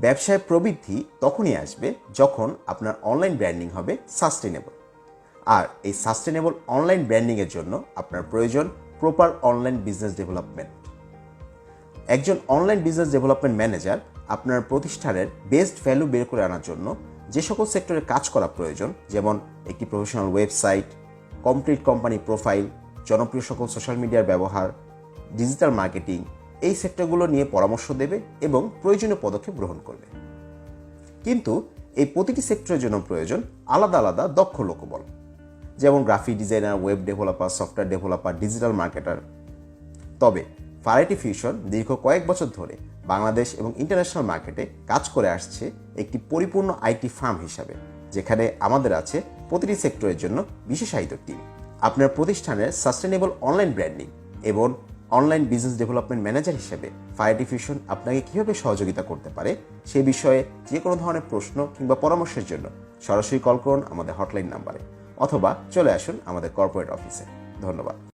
ব্যবসায় প্রবৃদ্ধি তখনই আসবে যখন আপনার অনলাইন ব্র্যান্ডিং হবে সাস্টেনেবল আর এই সাস্টেনেবল অনলাইন ব্র্যান্ডিংয়ের জন্য আপনার প্রয়োজন প্রপার অনলাইন বিজনেস ডেভেলপমেন্ট একজন অনলাইন বিজনেস ডেভেলপমেন্ট ম্যানেজার আপনার প্রতিষ্ঠানের বেস্ট ভ্যালু বের করে আনার জন্য যে সকল সেক্টরে কাজ করা প্রয়োজন, যেমন একটি professional website complete company profile জনপ্রিয় সকল সোশ্যাল মিডিয়ার ব্যবহার ডিজিটাল মার্কেটিং এই সেক্টরগুলো নিয়ে পরামর্শ দেবে এবং প্রয়োজনীয় পদক্ষেপ গ্রহণ করবে। কিন্তু এই প্রতিটি সেক্টরের জন্য প্রয়োজন আলাদা আলাদা দক্ষ লোকবল। যেমন graphic designer, web developer, software developer, digital marketer. তবে ফারাইটি ফিউশন দীর্ঘ কয়েক বছর ধরে বাংলাদেশ এবং ইন্টারন্যাশনাল মার্কেটে কাজ করে আসছে একটি পরিপূর্ণ আইটি ফার্ম হিসাবে, যেখানে আমাদের আছে প্রতিটি সেক্টরের জন্য বিশেষায়িত টিম। আপনার প্রতিষ্ঠানের সাস্টেনেবল অনলাইন ব্র্যান্ডিং এবং অনলাইন বিজনেস ডেভেলপমেন্ট ম্যানেজার হিসেবে ফায়ার ডিফিউশন আপনাকে কীভাবে সহযোগিতা করতে পারে সে বিষয়ে যে কোনো ধরনের প্রশ্ন কিংবা পরামর্শের জন্য সরাসরি কল করুন আমাদের হটলাইন নাম্বারে অথবা চলে আসুন আমাদের কর্পোরেট অফিসে ধন্যবাদ।